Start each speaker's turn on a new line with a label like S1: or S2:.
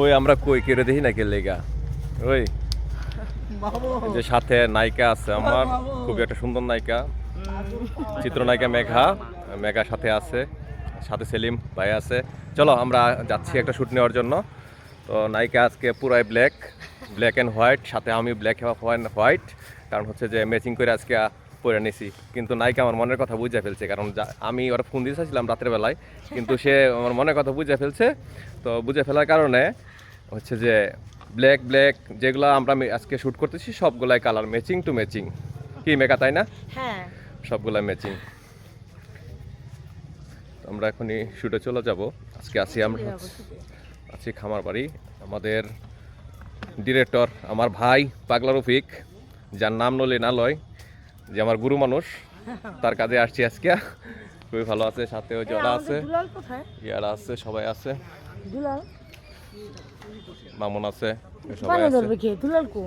S1: ওই আমরা কই? কেড়ে দেখি না কে লেগা? ওই যে সাথে নায়িকা আছে আমার খুবই একটা সুন্দর নায়িকা। চিত্রনায়িকা মেঘা মেঘা সাথে আছে সাথে সেলিম ভাই আছে। চলো আমরা যাচ্ছি একটা শ্যুট নেওয়ার জন্য। তো নায়িকা আজকে পুরাই ব্ল্যাক ব্ল্যাক অ্যান্ড হোয়াইট সাথে আমি ব্ল্যাক হোয়াইট কারণ হচ্ছে যে ম্যাচিং করে আজকে পরে নিছি। কিন্তু নায়িকা আমার মনের কথা বুঝে ফেলছে কারণ আমি ওরা ফোন দিয়েছিলাম রাতের বেলায় কিন্তু সে আমার মনের কথা বুঝে ফেলছে। তো বুঝে ফেলার কারণে হচ্ছে যে ব্ল্যাক ব্ল্যাক যেগুলো আমরা আজকে শ্যুট করতেছি সবগুলাই কালার ম্যাচিং টু ম্যাচিং কি মেকা তাই না?
S2: হ্যাঁ।
S1: সবগুলাই ম্যাচিং আমরা এখনই শুটে চলে যাব। আজকে আছি আমরা আছি খামার বাড়ি আমাদের ডিরেক্টর আমার ভাই পাগলা রফিক যার নাম নলে না লয় যে আমার গুরু মানুষ তার কাজে আসছি আজকে। খুবই ভালো আছে সাথে ওই যারা আছে। ইয়ারা আছে সবাই আছে। মামুন আছে সবাই আছে।
S2: দুলাল কো?